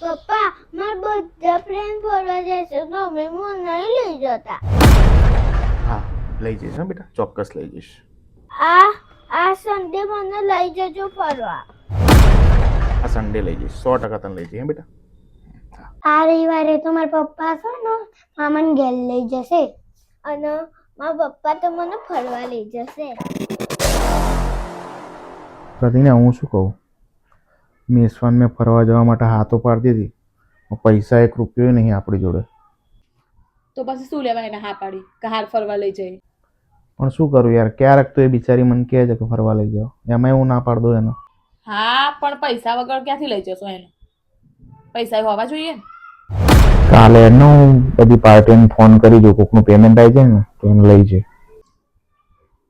પપ્પા મારા બધા ફ્રેન્ડ ફરવા જશે તમે મને નહીં લઈ જતા. હા લઈ જઈશ હા બેટા ચોક્કસ લઈ જઈશ. આ આ સન્ડે મને લઈ જજો ફરવા. આ સન્ડે લઈ જઈશ સો ટકા તને લઈ જઈએ બેટા? આ રવિવારે તો મારા પપ્પા છે ને મામાને ઘેર લઈ જશે. અને મારા પપ્પા તો મને ફરવા લઈ જશે. પ્રતિને હું શું કહું? મેસવાન મેં ફરવા જવા માટે હાથો પાડતી હતી પૈસા એક રૂપિયો નહીં આપણી જોડે. તો પછી શું લેવા એને હા પાડી? કે હાર ફરવા લઈ જઈ પણ શું કરું યાર? ક્યારેક તો એ બિચારી મને કહે છે કે ફરવા લઈ જાઓ. એમાં હું ના પાડ દઉં એનો. હા પણ પૈસા વગર ક્યાંથી લઈ જશો એને? પૈસા હોવા જોઈએ કાલે એનો બધી પાર્ટીને ફોન કરી દઉં કોકનું પેમેન્ટ આવી જાય ને તો એને લઈ જાય.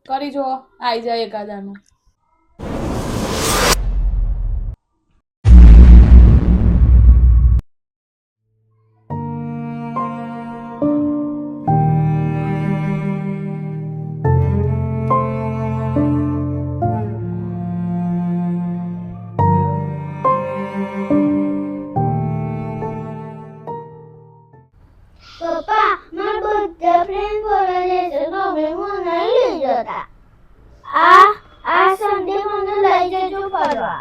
કરી જો આવી જાય એકાદાનું. આ આ સન્ડે મને લઈ જજો ફરવા.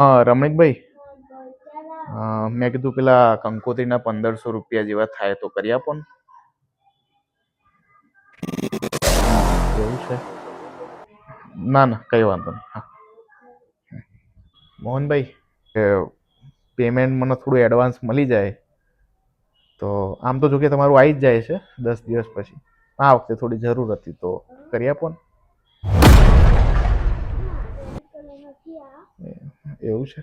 હા, રમણીકભાઈ મેં કીધું પેલા કંકોત્રીના પંદરસો રૂપિયા જેવા થાય તો કરી આપો ને. એવું છે ના ના, કઈ વાંધો નહીં. હા. મોહનભાઈ પેમેન્ટ મને થોડું એડવાન્સ મળી જાય, તો આમ તો જો કે તમારું આવી જ જાય છે દસ દિવસ પછી. આ વખતે થોડી જરૂર હતી તો કરી આપો ને. એવું છે?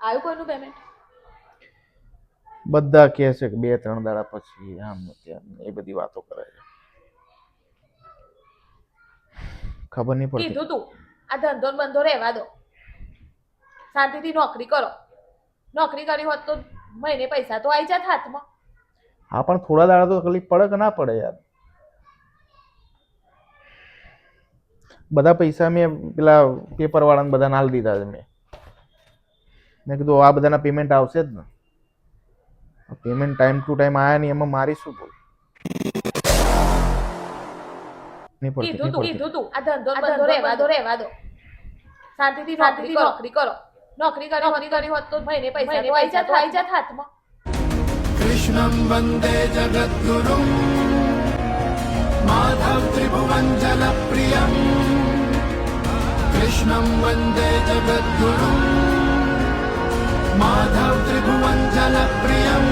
આવ્યું કોઈનું પેમેન્ટ બધા કહે છે કે બે ત્રણ દાડા પછી આમ તેમ એ બધી વાતો કરે છે. ખબર નહીં પડતી. કીધું તું. આ ધંધો ને બંધો રહેવા દો. શાંતિથી નોકરી કરો. નોકરી કરી હોત તો મહિને પૈસા તો આવી જાત હાથમાં. હા પણ થોડા દાડા તો તકલીફ પડે કે ના પડે યાર. બધા પૈસા મેં પેલા પેપર વાળાને બધાને હાલ દીધા છે મેં. મેં કીધું આ બધાના પેમેન્ટ આવશે જ ને. પેમેન્ટ ટાઈમ ટુ ટાઈમ આયા નહીં એમાં મારી શું ભૂલ? નહીં વંદે જગદગુરુ. માધવ ત્રિભુવન જલ પ્રિયમ કૃષ્ણમ વંદે જગદગુરુ. માધવ ત્રિભુવન જલ પ્રિયમ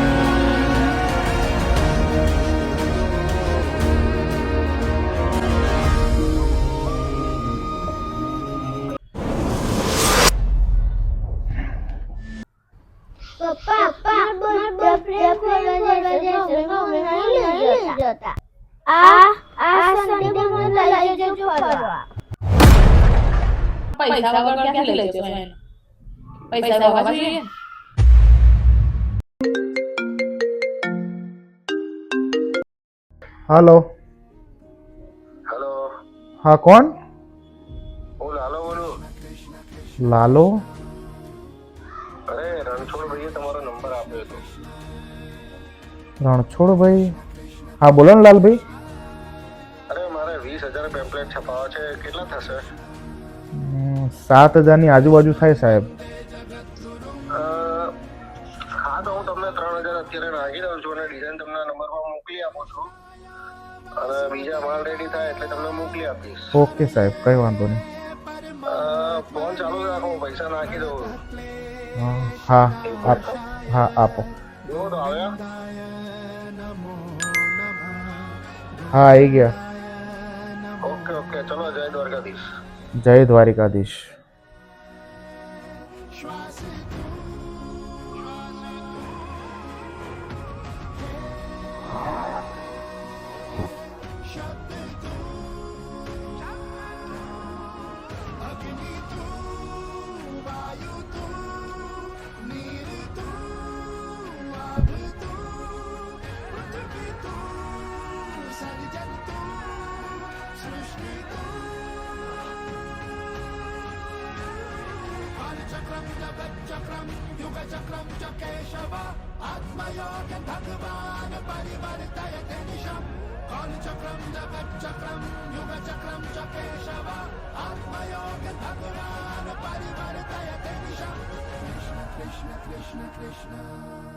પૈસા વગર ક્યાંથી લઈ જશો એને? પૈસા હોવા જોઈએ. ને હાલો. હેલો. હા કોણ? લાલો બોલું. લાલો? નંબર આપ્યો હતો રણછોડભાઈ હા બોલો ને લાલભાઈ. અરે મારે વીસ હજાર પેમ્પલેટ છપાવવા છે. કેટલા થશે? સાત હજારની આજુબાજુ થાય સાહેબ. હા તો હું તમને ત્રણ હજાર અત્યારે નાખી દઉં છું અને ડિઝાઇન તમને નંબર નંબરમાં મોકલી આપું છું. અને બીજા માલ રેડી થાય એટલે તમને મોકલી આપીશ. ઓકે સાહેબ કઈ વાંધો નહીં. ફોન ચાલુ રાખો પૈસા નાખી દઉં. હા, હા હા આપો. હા આવી ગયા. Okay okay. ચલો જય દ્વારકાધીશ. જય દ્વારિકાધીશ. कालचक्रं जगच्चक्रं युगचक्रं च केशव आत्मयोग भगवान् परिवर्तयते निशम् कालचक्रं जगच्चक्रं युगचक्रं च केशव आत्मयोग भगवान् परिवर्तयते निशम् कृष्ण कृष्ण कृष्ण कृष्ण